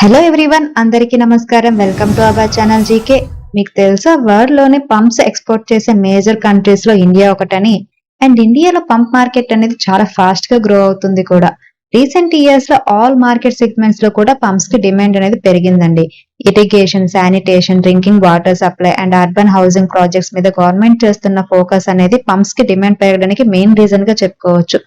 Hello everyone అందరికీ నమస్కారం. Welcome to our channel GK మీకు తెలుసా వరల్డ్లోని పంప్స్ ఎక్స్పోర్ట్ చేసే మేజర్ కంట్రీస్లో ఇండియా ఒకటని. అండ్ ఇండియాలో పంప్ మార్కెట్ అనేది చాలా ఫాస్ట్గా గ్రో అవుతుంది కూడా. రీసెంట్ ఇయర్స్లో ఆల్ మార్కెట్ సెగ్మెంట్స్లో కూడా పంప్స్కి డిమాండ్ అనేది పెరిగిందండి. Irrigation sanitation drinking water supply and urban housing projects మీద గవర్నమెంట్ చేస్తున్న ఫోకస్ అనేది పంప్స్కి డిమాండ్ పెరగడానికి మెయిన్ రీజన్గా చెప్పుకోవచ్చు.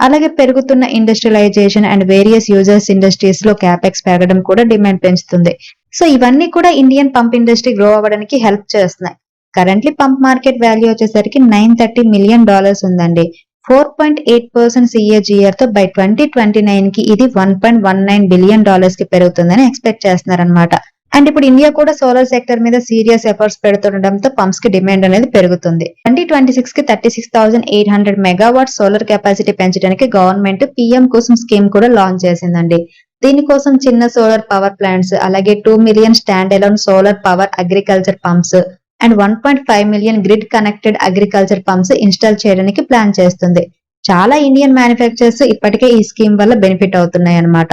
అలాగే పెరుగుతున్న ఇండస్ట్రియలైజేషన్ అండ్ వేరియస్ యూజర్స్ ఇండస్ట్రీస్లో క్యాపెక్స్ పెరగడం కూడా డిమాండ్ పెంచుతుంది. సో ఇవన్నీ కూడా ఇండియన్ పంప్ ఇండస్ట్రీ గ్రో అవ్వడానికి హెల్ప్ చేస్తున్నాయి. కరెంట్లీ పంప్ మార్కెట్ వాల్యూ వచ్చేసరికి నైన్ థర్టీ మిలియన్ డాలర్స్ ఉందండి. ఫోర్ పాయింట్ ఎయిట్ పర్సెంట్ సిఏజిఆర్తో బై ట్వంటీ ట్వంటీ నైన్కి ఇది one point one nine billion డాలర్స్కి పెరుగుతుందని ఎక్స్పెక్ట్ చేస్తున్నారన్నమాట. అండ్ ఇప్పుడు ఇండియా కూడా సోలార్ సెక్టర్ మీద సీరియస్ ఎఫర్ట్స్ పెడుతుండటంతో పంప్స్కి డిమాండ్ అనేది పెరుగుతుంది. ట్వంటీ ట్వంటీ సిక్స్కి thirty six thousand eight hundred megawatt solar capacity పెంచడానికి గవర్నమెంట్ పిఎం కోసం స్కీమ్ కూడా లాంచ్ చేసిందండి. దీనికోసం చిన్న సోలార్ పవర్ ప్లాంట్స్ అలాగే two million stand alone solar power agriculture pumps and one point five million grid connected agriculture pumps install చేయడానికి plan చేస్తుంది. చాలా ఇండియన్ మ్యానుఫ్యాక్చర్స్ ఇప్పటికే ఈ స్కీమ్ వల్ల బెనిఫిట్ అవుతున్నాయి అన్నమాట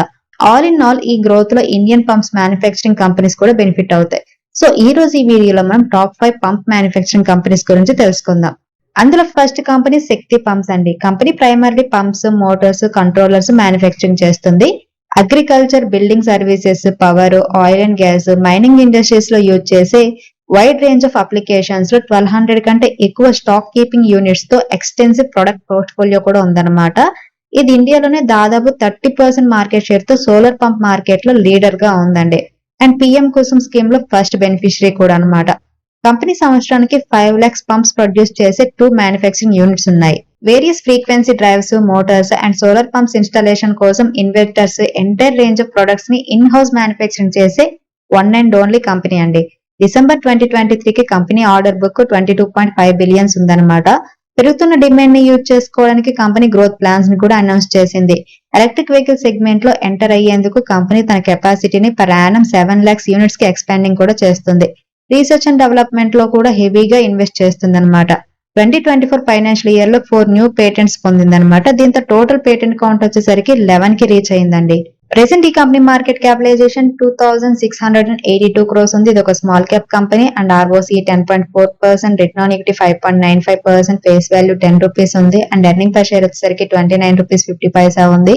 ఆల్ ఇన్ ఆల్ ఈ గ్రోత్లో ఇండియన్ పంప్స్ మ్యానుఫ్యాక్చరింగ్ కంపెనీస్ కూడా బెనిఫిట్ అవుతాయి. సో ఈ రోజు ఈ వీడియోలో మనం top five pump manufacturing companies గురించి తెలుసుకుందాం. అందులో ఫస్ట్ కంపెనీ శక్తి పంప్స్ అండి. Company primarily pumps motors controllers manufacturing చేస్తుంది. Agriculture building services power oil and gas mining ఇండస్ట్రీస్లో use చేసే వైడ్ రేంజ్ ఆఫ్ అప్లికేషన్స్లో ట్వెల్వ్ హండ్రెడ్ కంటే ఎక్కువ స్టాక్ కీపింగ్ యూనిట్స్తో ఎక్స్టెన్సివ్ ప్రొడక్ట్ పోర్ట్ఫోలియో కూడా ఉందన్నమాట. ఇది ఇండియాలోనే దాదాపు thirty percent market షేర్తో solar pump మార్కెట్లో లీడర్గా ఉందండి. అండ్ పిఎం కోసం స్కీమ్లో ఫస్ట్ బెనిఫిషరీ కూడా అనమాట కంపెనీ సంవత్సరానికి ఫైవ్ లాక్స్ పంప్స్ ప్రొడ్యూస్ చేసే టూ మ్యానుఫ్యాక్చరింగ్ యూనిట్స్ ఉన్నాయి. Various frequency drives motors and solar pumps installation కోసం ఇన్వర్టర్స్ ఎంటైర్ రేంజ్ ఆఫ్ ప్రొడక్ట్స్ని ఇన్ హౌస్ మ్యానుఫ్యాక్చరింగ్ చేసే వన్ అండ్ ఓన్లీ కంపెనీ అండి. డిసెంబర్ ట్వంటీ ట్వంటీ త్రీకి company order book twenty two point five billions ఉందన్నమాట. పెరుగుతున్న డిమాండ్ని use చేసుకోవడానికి company growth ప్లాన్స్ని కూడా అనౌన్స్ చేసింది. ఎలక్ట్రిక్ వెహికల్ సెగ్మెంట్లో ఎంటర్ అయ్యేందుకు కంపెనీ తన కెపాసిటీని పర్ యానం సెవెన్ లాక్స్ యూనిట్స్కి ఎక్స్పాండింగ్ కూడా చేస్తుంది. రీసెర్చ్ అండ్ డెవలప్మెంట్లో కూడా హెవీగా ఇన్వెస్ట్ చేస్తుంది అనమాట ట్వంటీ ట్వంటీ ఫోర్ ఫైనాన్షియల్ ఇయర్లో ఫోర్ న్యూ పేటెంట్స్ పొందిందనమాట దీంతో టోటల్ పేటెంట్ కౌంట్ వచ్చేసరికి లెవెన్కి రీచ్ అయిందండి. ప్రెసెంట్ ఈ company market capitalisation two thousand six hundred and eighty two crores ఉంది ఇది ఒక small cap company and ROC ten point four percent return on equity five point nine five percent face value ten rupees ఉంది. And earning per share వచ్చేసరికి twenty nine rupees fifty paisa ఉంది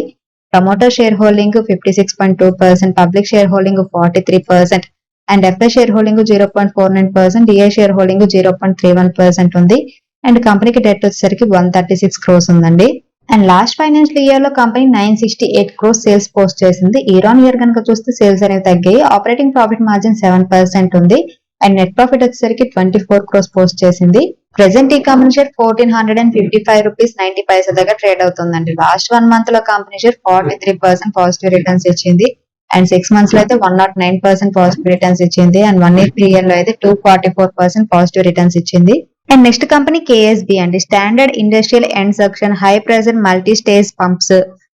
promoter share holding fifty six point two percent public share holding forty three percent and FI share holding zero point four nine percent DI share holding zero point three one percent ఉంది. And కంపెనీకి debt వచ్చేసరికి one thirty six crores ఉందండి. And last financial ఇయర్లో company nine sixty eight crores sales post చేసింది. Year on year కనుక చూస్తే sales అనేవి తగ్గాయి. Operating profit margin seven percent ఉంది. అండ్ నెట్ ప్రాఫిట్ వచ్చేసరికి ట్వంటీ ఫోర్ క్రోస్ పోస్ట్ చేసింది. ప్రెసెంట్ ఈ company share fourteen hundred and fifty five rupees ninety paisa దగ్గర ట్రేడ్ అవుతుందండి. లాస్ట్ వన్ మంత్లో company share forty three percent positive returns ఇచ్చింది. And six మంత్స్లో అయితే one nought nine percent positive returns ఇచ్చింది. And one year పీరియడ్లో అయితే two forty four percent positive returns ఇచ్చింది. అండ్ నెక్స్ట్ కంపెనీ కేఎస్బి అండి. Standard industrial end section high pressure multi stage pumps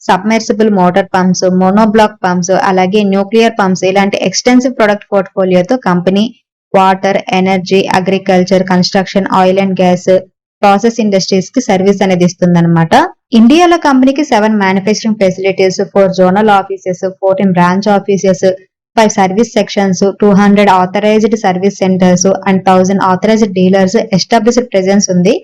submersible motor pumps monoblock pumps అలాగే nuclear pumps ఇలాంటి extensive product పోర్ట్ఫోలియోతో company water energy agriculture construction oil and gas process ఇండస్ట్రీస్కి service అనేది ఇస్తుందన్నమాట. ఇండియాలో కంపెనీకి seven manufacturing facilities four zonal offices fourteen branch offices five service sections two hundred authorised service centres and thousand authorised dealers established presence ఉంది.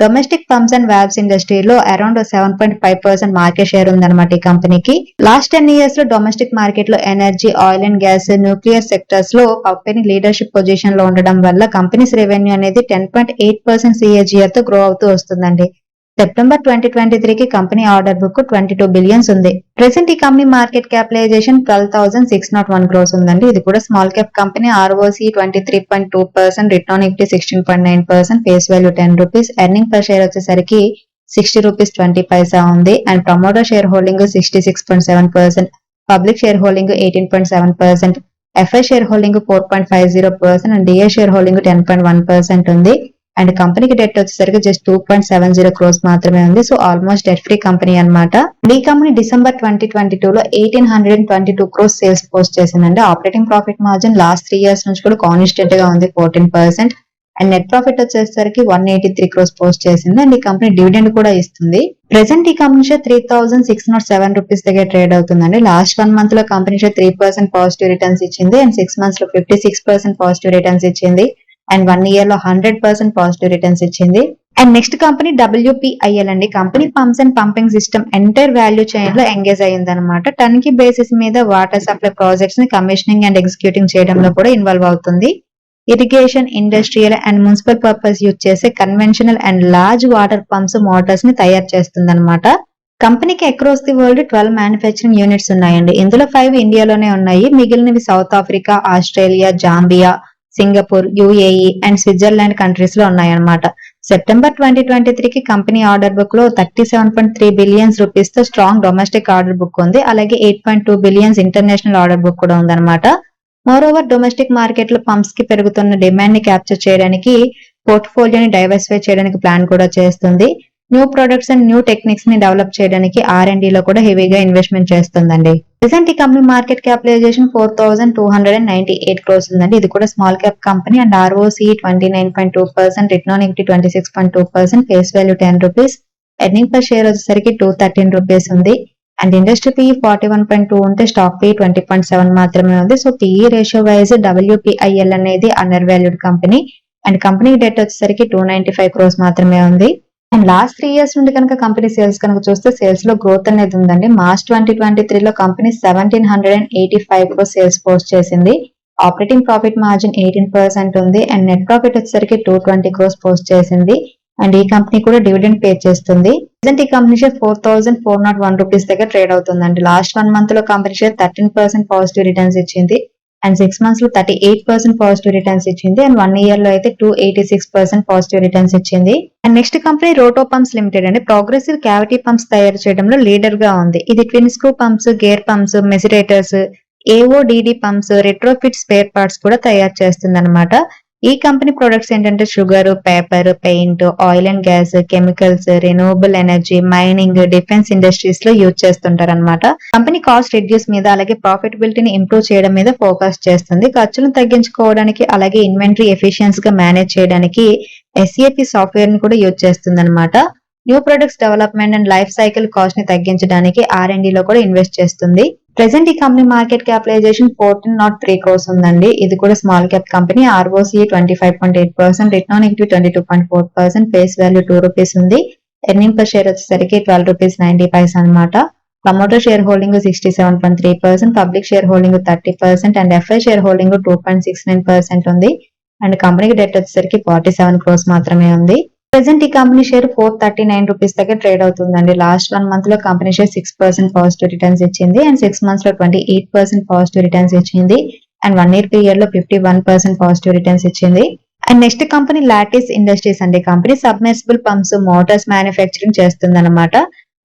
Domestic pumps and వ్యాబ్స్ ఇండస్ట్రీలో around seven point five percent market share ఉందన్నమాట ఈ కంపెనీకి last ten ఇయర్స్లో domestic మార్కెట్లో energy oil and gas nuclear సెక్టర్స్లో company leadership పొజిషన్లో ఉండడం వల్ల కంపెనీస్ రెవెన్యూ అనేది ten point eight percent సిఏజిఆర్తో grow అవుతూ వస్తుందండి. సెప్టెంబర్ ట్వంటీ ట్వంటీ త్రీకి company order book twenty two billions ఉంది. ప్రెసెంట్ ఈ company market capitalization twelve thousand six naught one crores ఉందండి. ఇది కూడా small cap company ROC twenty three point two percent return equity sixteen point nine percent face value ten rupees earning per share వచ్చేసరికి sixty rupees twenty paisa ఉంది. And promoter share holding sixty six point seven percent public share holding eighteen point seven percent FI share holding four point five zero percent and DA share holding ten point one percent ఉంది. And కంపెనీకి debt వచ్చేసరికి just two point seven zero crores మాత్రమే ఉంది. So almost debt free company అనమాట ఈ company December twenty twenty two లో eighteen hundred and twenty two crores sales post చేసిందండి. Operating profit margin last three years నుంచి కూడా కాన్స్టెంట్గా ఉంది fourteen percent. And net profit వచ్చేసరికి one eighty three crores post చేసింది. అండ్ ఈ కంపెనీ డివిడెండ్ కూడా ఇస్తుంది. ప్రెసెంట్ ఈ company share three thousand six naught seven rupees దగ్గర ట్రేడ్ అవుతుందండి. లాస్ట్ వన్ మంత్లో company share three percent positive returns ఇచ్చింది. అండ్ సిక్స్ మంత్స్లో fifty six percent positive returns ఇచ్చింది. అండ్ వన్ ఇయర్లో హండ్రెడ్ పర్సెంట్ పాజిటివ్ రిటర్న్స్ ఇచ్చింది. And next company WPIL అండి. Company pumps and pumping system entire value చైన్లో engage అయ్యింది అనమాట turnkey basis మీద water supply ప్రాజెక్ట్స్ని కమిషనింగ్ అండ్ ఎగ్జిక్యూటింగ్ చేయడంలో కూడా ఇన్వాల్వ్ అవుతుంది. Irrigation industrial and municipal purpose use చేసే conventional and large water pumps మోటార్స్ని తయారు చేస్తుంది అనమాట కంపెనీకి across the world twelve manufacturing units ఉన్నాయండి. ఇందులో ఫైవ్ ఇండియాలోనే ఉన్నాయి. మిగిలినవి South Africa Australia Zambia Singapore UAE and Switzerland కంట్రీస్లో ఉన్నాయన్నమాట. సెప్టెంబర్ ట్వంటీ ట్వంటీ త్రీకి కంపెనీ ఆర్డర్ బుక్లో thirty seven point three billions రూపీస్తో strong domestic order book ఉంది. అలాగే eight point two billions international order book కూడా ఉందన్నమాట. మోర్ ఓవర్ డొమెస్టిక్ మార్కెట్లో పంప్స్కి పెరుగుతున్న డిమాండ్ని క్యాప్చర్ చేయడానికి పోర్ట్ఫోలియోని డైవర్సిఫై చేయడానికి ప్లాన్ కూడా చేస్తుంది. న్యూ ప్రొడక్ట్స్ అండ్ న్యూ టెక్నిక్స్ని డెవలప్ చేయడానికి ఆర్ అండ్లో కూడా హెవీగా ఇన్వెస్ట్మెంట్ చేస్తుందండి. రీసెంట్ ఈ company market capitalization four thousand two hundred and ninety eight crores ఉందండి. ఇది కూడా small cap company and ROC twenty nine point two percent return on twenty six point two percent face value ten rupees earning per share వచ్చేసరికి two thirteen rupees ఉంది. And industry P forty one point two ఉంటే stock P twenty point seven మాత్రమే ఉంది. So PE ratio wise WPIL అనేది under valued company and company debt వచ్చేసరికి two ninety five crores మాత్రమే ఉంది. And last three years నుండి కనుక కంపెనీ సేల్స్ కనుక చూస్తే సేల్స్లో గ్రోత్ అనేది ఉందండి. మార్చ్ ట్వంటీ ట్వంటీ త్రీలో company seventeen hundred and eighty five crore sales post చేసింది. Operating profit margin eighteen percent ఉంది. అండ్ నెట్ ప్రాఫిట్ వచ్చేసరికి టూ ట్వంటీ క్రోస్ పోస్ట్ చేసింది. అండ్ ఈ కంపెనీ కూడా డివిడెండ్ పే చేస్తుంది. ప్రజెంట్ ఈ company share four thousand four naught one rupees దగ్గర trade అవుతుందండి. లాస్ట్ వన్ మంత్లో company share thirteen percent positive returns ఇచ్చింది. అండ్ సిక్స్ మంత్స్లో thirty eight percent positive returns ఇచ్చింది. అండ్ వన్ ఇయర్లో అయితే two eighty six percent positive returns ఇచ్చింది. And next company Roto pumps limited అండి. ప్రోగ్రెసివ్ క్యావిటీ పంప్స్ తయారు చేయడంలో లీడర్గా ఉంది. ఇది twin screw pumps gear pumps macerators AODD pumps retrofit spare parts కూడా తయారు చేస్తుంది అనమాట ఈ కంపెనీ ప్రొడక్ట్స్ ఏంటంటే sugar paper paint oil and gas chemicals renewable energy mining defence ఇండస్ట్రీస్లో use చేస్తుంటారు అనమాట కంపెనీ కాస్ట్ రెడ్యూస్ మీద అలాగే ప్రాఫిటబిలిటీని ఇంప్రూవ్ చేయడం మీద ఫోకస్ చేస్తుంది. ఖర్చులను తగ్గించుకోవడానికి అలాగే ఇన్వెంటరీ ఎఫిషియన్స్గా మేనేజ్ చేయడానికి ఎస్ఏపి సాఫ్ట్వేర్ని కూడా యూజ్ చేస్తుంది అనమాట new products development and life cycle కాస్ట్ని తగ్గించడానికి ఆర్లో కూడా ఇన్వెస్ట్ చేస్తుంది. ప్రెసెంట్ ఈ company market capitalization fourteen naught three crores ఉందండి. ఇది కూడా small cap company ROC twenty five point eight percent return on equity twenty two point four percent face value two rupees ఉంది. Earning per share వచ్చేసరికి twelve rupees ninety paise అనమాట promoter share holding sixty seven point three percent public share holding thirty percent and FI share holding two point six nine percent ఉంది and కంపెనీకి debt వచ్చేసరికి forty seven crores మాత్రమే ఉంది. Present ఈ company share four thirty nine rupees దగ్గర trade అవుతుందండి. Last one మంత్లో company share six percent positive returns ఇచ్చింది. అండ్ సిక్స్ మంత్స్లో twenty eight percent positive returns ఇచ్చింది అండ్ వన్ ఇయర్ పీరియడ్లో fifty one percent positive returns ఇచ్చింది. And next company Lattice industries అండి. Company submersible pumps motors manufacturing చేస్తుంది అనమాట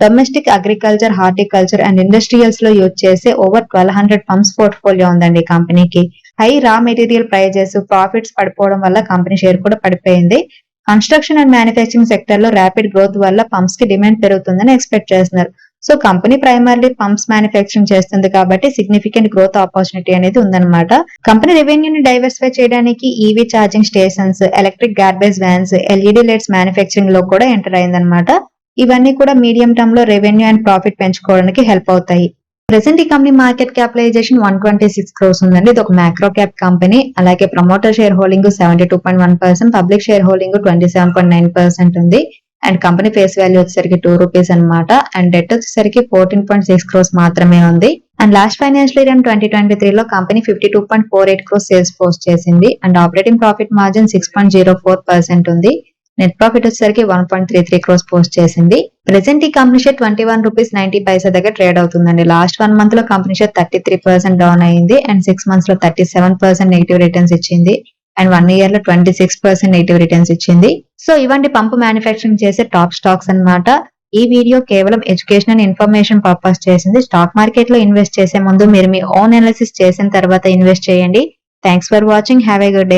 domestic agriculture horticulture and ఇండస్ట్రియల్స్లో use చేసే over twelve hundred pumps portfolio ఉందండి కంపెనీకి high raw material prices profits పడిపోవడం వల్ల కంపెనీ షేర్ కూడా పడిపోయింది. కన్స్ట్రక్షన్ అండ్ మ్యానుఫ్యాక్చరింగ్ సెక్టర్లో ర్యాపిడ్ గ్రోత్ వల్ల పంప్స్కి డిమాండ్ పెరుగుతుందని ఎక్స్పెక్ట్ చేస్తున్నారు. So company primarily pumps manufacturing చేస్తుంది కాబట్టి సిగ్నిఫికెంట్ గ్రోత్ ఆపర్చునిటీ అనేది ఉందన్నమాట. కంపెనీ రెవెన్యూని డైవర్సిఫై చేయడానికి EV charging stations electric garbage vans LED lights మ్యానుఫ్యాక్చరింగ్లో కూడా ఎంటర్ అయిందన్నమాట. ఇవన్నీ కూడా మీడియం టర్మ్లో రెవెన్యూ అండ్ ప్రాఫిట్ పెంచుకోవడానికి హెల్ప్ అవుతాయి. ప్రెసెంట్ ఈ company market capitalization one twenty six crores ఉందండి. ఇది ఒక మ్యాక్రో క్యాప్ కంపెనీ అలాగే promoter shareholding seventy two point one percent public shareholding twenty seven point nine percent ఉంది. అండ్ కంపెనీ ఫేస్ వాల్యూ వచ్చేసరికి two rupees అనమాట and debt వచ్చేసరికి fourteen point six crores మాత్రమే ఉంది. And last financial year twenty twenty three లో company fifty two point four eight crores sales post చేసింది. And operating profit margin six point zero four percent ఉంది. Net profit వచ్చేసరికి one point three three crores post చేసింది. Present ఈ company share twenty one rupees ninety paisa దగ్గర trade అవుతుందండి. Last one మంత్లో company share thirty three percent down అయింది. And six మంత్స్లో thirty seven percent negative returns ఇచ్చింది. And one ఇయర్లో twenty six percent negative returns ఇచ్చింది. So ఇవంటి pump manufacturing చేసే టాప్ స్టాక్స్ అన్నమాట. ఈ వీడియో కేవలం ఎడ్యుకేషన్ అండ్ ఇన్ఫర్మేషన్ పర్పస్ చేసింది. స్టాక్ మార్కెట్లో ఇన్వెస్ట్ చేసే ముందు మీరు మీ ఓన్ అనాలిసిస్ చేసిన తర్వాత ఇన్వెస్ట్ చేయండి. Thanks for watching have a good day